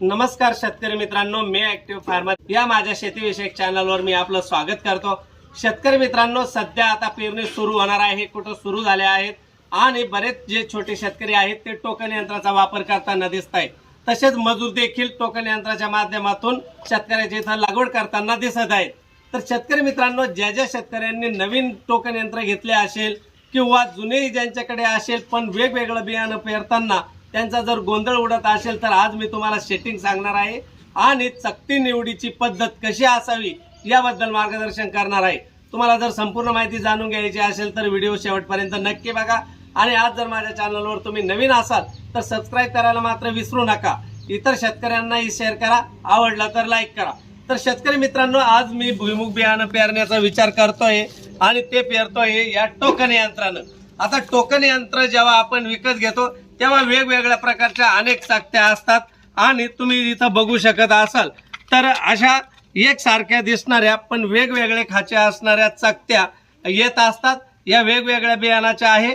नमस्कार शेतकरी मित्रांनो मी ऍक्टिव्ह फार्मर या माझ्या शेतीविषयक चॅनलवर मी आपलं स्वागत करतो. शेतकरी मित्रांनो सध्या आता पेरणी सुरू होणार आहे. कुठं सुरू झाले आहेत? आणि बरेच जे छोटे शेतकरी आहेत ते टोकन यंत्राचा वापर करताना दिसत आहेत तसेच मजूर देखील टोकन यंत्राच्या माध्यमातून शेतकऱ्याच्या इथं लागवड करताना दिसत आहेत. तर शेतकरी मित्रांनो ज्या ज्या शेतकऱ्यांनी नवीन टोकन यंत्र घेतले असेल किंवा जुनेही ज्यांच्याकडे असेल पण वेगवेगळं बियाणं पेरताना त्यांचा जर गोंधळ उडत असेल तर आज मी तुम्हाला सेटिंग सांगणार आहे. आणि चकती निवडीची पद्धत कशी असावी याबद्दल मार्गदर्शन करणार आहे. तुम्हाला जर संपूर्ण माहिती जाणून घ्यायची असेल तर व्हिडिओ शेवटपर्यंत नक्की बघा. आणि आज जर माझ्या चॅनलवर तुम्ही नवीन असाल तर सबस्क्राईब करायला मात्र विसरू नका. इतर शेतकऱ्यांनाही शेअर करा. आवडला तर लाईक करा. तर शेतकरी मित्रांनो आज मी भुईमुग बियाणं पेरण्याचा विचार करतोय आणि ते पेरतोय या टोकन यंत्रानं. आता टोकन यंत्र जेव्हा आपण विकत घेतो तेव्हा वेगवेगळ्या प्रकारच्या अनेक चाकत्या असतात आणि तुम्ही इथं बघू शकत असाल. तर अशा एकसारख्या दिसणाऱ्या पण वेगवेगळे खाचे असणाऱ्या चकत्या येत असतात. या वेगवेगळ्या बियाणाच्या आहे.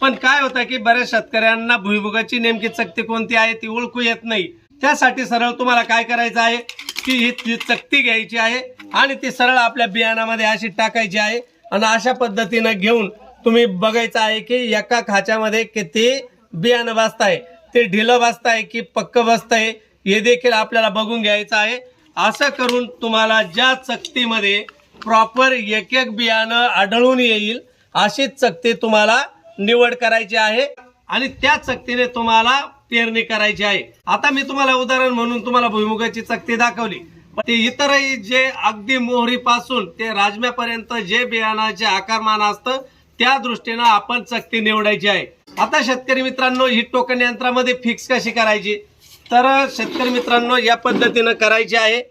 पण काय होतं की बऱ्याच शेतकऱ्यांना भुईमुगाची नेमकी चकती कोणती आहे ती ओळखू येत नाही. त्यासाठी सरळ तुम्हाला काय करायचं आहे की ही ती चकती घ्यायची आहे आणि ती सरळ आपल्या बियाणामध्ये अशी टाकायची आहे. आणि अशा पद्धतीनं घेऊन तुम्ही बघायचं आहे की एका खाच्यामध्ये किती बियाणं भाजताय ते ढिलं बसताय की पक्क बसतंय हे देखील आपल्याला बघून घ्यायचं आहे. असं करून तुम्हाला ज्या चकतीमध्ये प्रॉपर एक एक बियाणं आढळून येईल अशीच चकती तुम्हाला निवड करायची आहे आणि त्या चकतीने तुम्हाला पेरणी करायची आहे. आता मी तुम्हाला उदाहरण म्हणून तुम्हाला भुईमुगाची चकती दाखवली. पण ते इतरही जे अगदी मोहरीपासून ते राजम्यापर्यंत जे बियाणाचे आकारमान असतं त्या दृष्टीनं आपण चकती निवडायची आहे. आता शेतकरी मित्रांनो ही टोकन यंत्रामध्ये फिक्स कशी करायची? तर शेतकरी मित्रांनो या पद्धतीनं करायची आहे.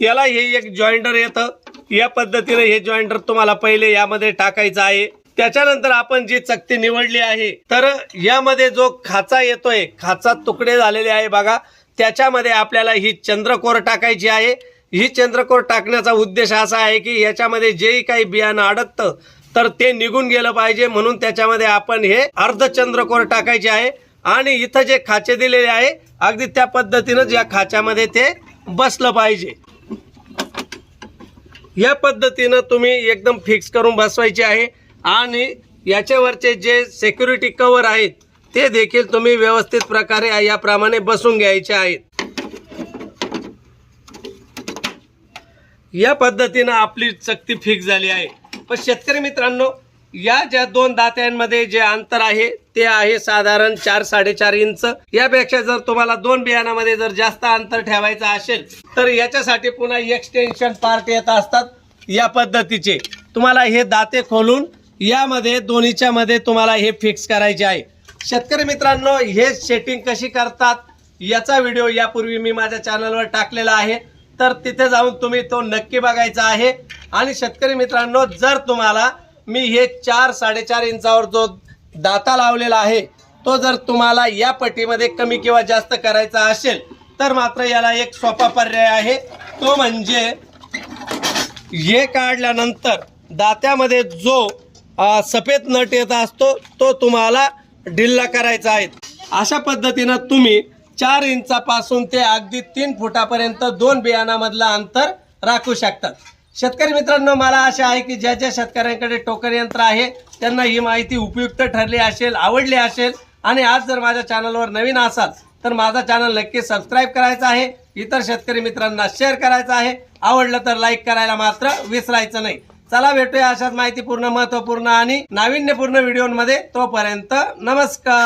याला हे एक जॉईंडर येतं. या पद्धतीने हे जॉईंडर तुम्हाला पहिले यामध्ये टाकायचं आहे. त्याच्यानंतर आपण जी चकती निवडली आहे तर यामध्ये जो खाचा येतोय खाचा तुकडे झालेले आहे बघा. त्याच्यामध्ये आपल्याला ही चंद्रकोर टाकायची आहे. ही चंद्रकोर टाकण्याचा उद्देश असा आहे की याच्यामध्ये जेही काही बियाणं अडकतं तर ते निघून गेलं पाहिजे म्हणून त्याच्यामध्ये आपण हे अर्धचंद्रकोर टाकायचे आहे. आणि इथं जे खाचे दिलेले आहे अगदी त्या पद्धतीनं या खाच्यामध्ये ते बसलं पाहिजे. या पद्धतीनं तुम्ही एकदम फिक्स करून बसवायचे आहे. आणि याच्यावरचे जे सिक्युरिटी कवर आहेत ते देखील तुम्ही व्यवस्थित प्रकारे याप्रमाणे बसून घ्यायचे आहेत. या पद्धतीनं आपली चकती फिक्स झाली आहे. पण शेतकरी मित्रांनो या ज्या दोन दात्यांमध्ये जे अंतर आहे ते आहे साधारण चार साडेचार इंच. यापेक्षा जर तुम्हाला दोन बियाणामध्ये जर जास्त अंतर ठेवायचं असेल तर याच्यासाठी पुन्हा एक्सटेन्शन पार्ट येत असतात या पद्धतीचे. तुम्हाला हे दाते खोलून यामध्ये दोन्हीच्या मध्ये तुम्हाला हे फिक्स करायचे आहे. शेतकरी मित्रांनो हे सेटिंग कशी करतात याचा व्हिडिओ यापूर्वी मी माझ्या चॅनलवर टाकलेला आहे. तर तिथे जाऊन तुम्ही तो नक्की बघायचा आहे. आणि शेतकरी मित्रांनो जर तुम्हाला मी हे चार साडेचार इंचावर जो दाता लावलेला आहे तो जर तुम्हाला या पट्टीमध्ये कमी किंवा जास्त करायचा असेल तर मात्र याला एक सोपा पर्याय आहे. तो म्हणजे हे काढल्यानंतर दात्यामध्ये जो सफेद नट येत असतो तो तुम्हाला ढिल्ला करायचा आहे. अशा पद्धतीनं तुम्ही चार इंचापासून ते अगदी तीन फुटापर्यंत दोन बियाणामधलं अंतर राखू शकतात. शेतकरी मित्रांनो मला आशा आहे की ज्या ज्या शेतकऱ्यांकडे टोकन यंत्र आहे त्यांना ही माहिती उपयुक्त ठरली असेल आवडली असेल. आणि आज जर माझ्या चॅनलवर नवीन असाल तर माझा चॅनल नक्की सबस्क्राईब करायचा आहे. इतर शेतकरी मित्रांना शेअर करायचा आहे. आवडलं तर लाईक करायला मात्र विसरायचं नाही. चला भेटूया अशाच माहितीपूर्ण महत्त्वपूर्ण आणि नाविन्यपूर्ण व्हिडिओमध्ये. तोपर्यंत नमस्कार.